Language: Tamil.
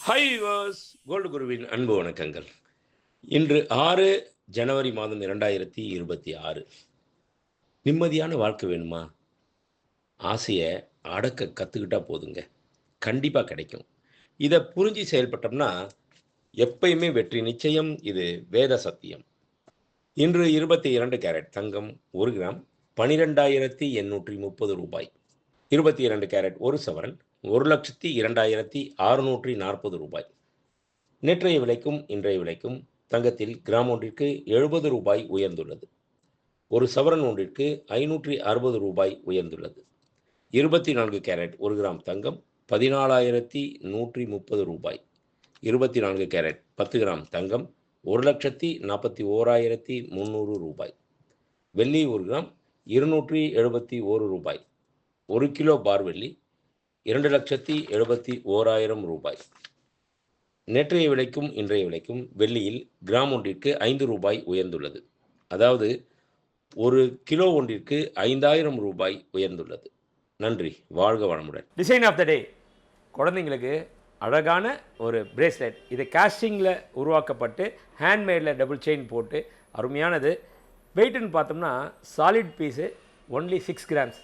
ஹை வாஸ் கோல்டு குருவின் அன்பு வணக்கங்கள். இன்று ஆறு ஜனவரி மாதம் இரண்டாயிரத்தி இருபத்தி ஆறு. நிம்மதியான வாழ்க்கை வேணுமா? ஆசையை அடக்க கற்றுக்கிட்டா போதுங்க. கண்டிப்பாக கிடைக்கும். இதை புரிஞ்சு செயல்பட்டோம்னா எப்பயுமே வெற்றி நிச்சயம். இது வேத சத்தியம். இன்று இருபத்தி இரண்டு கேரட் தங்கம் ஒரு கிராம் பனிரெண்டாயிரத்தி எண்ணூற்றி முப்பது ரூபாய். இருபத்தி இரண்டு கேரட் ஒரு சவரன் ஒரு லட்சத்தி இரண்டாயிரத்தி அறுநூற்றி நாற்பது ரூபாய். நேற்றைய விலைக்கும் இன்றைய விலைக்கும் தங்கத்தில் கிராம் ஒன்றிற்கு எழுபது ரூபாய் உயர்ந்துள்ளது. ஒரு சவரன் ஒன்றிற்கு ஐநூற்றி அறுபது ரூபாய் உயர்ந்துள்ளது. இருபத்தி நான்கு கேரட் ஒரு கிராம் தங்கம் பதினாலாயிரத்தி நூற்றி முப்பது ரூபாய். இருபத்தி நான்கு கேரட் பத்து கிராம் தங்கம் ஒரு லட்சத்தி நாற்பத்தி ஓராயிரத்தி முந்நூறு ரூபாய். வெள்ளி ஒரு கிராம் இருநூற்றி எழுபத்தி ஓரு ரூபாய். ஒரு கிலோ பார் வெள்ளி இரண்டு லட்சத்தி எழுபத்தி ஓராயிரம் ரூபாய். நேற்றைய விலைக்கும் இன்றைய விலைக்கும் வெள்ளியில் கிராம் ஒன்றிற்கு ஐந்து ரூபாய் உயர்ந்துள்ளது. அதாவது ஒரு கிலோ ஒன்றிற்கு ஐந்தாயிரம் ரூபாய் உயர்ந்துள்ளது. நன்றி வாழ்க வளமுடன். டிசைன் ஆஃப் த டே குழந்தைங்களுக்கு அழகான ஒரு பிரேஸ்லெட் இது காஸ்டிங்கில் உருவாக்கப்பட்டு ஹேண்ட்மேடில் டபுள் செயின் போட்டு அருமையானது. வெயிட்டுன்னு பார்த்தோம்னா solid piece only six grams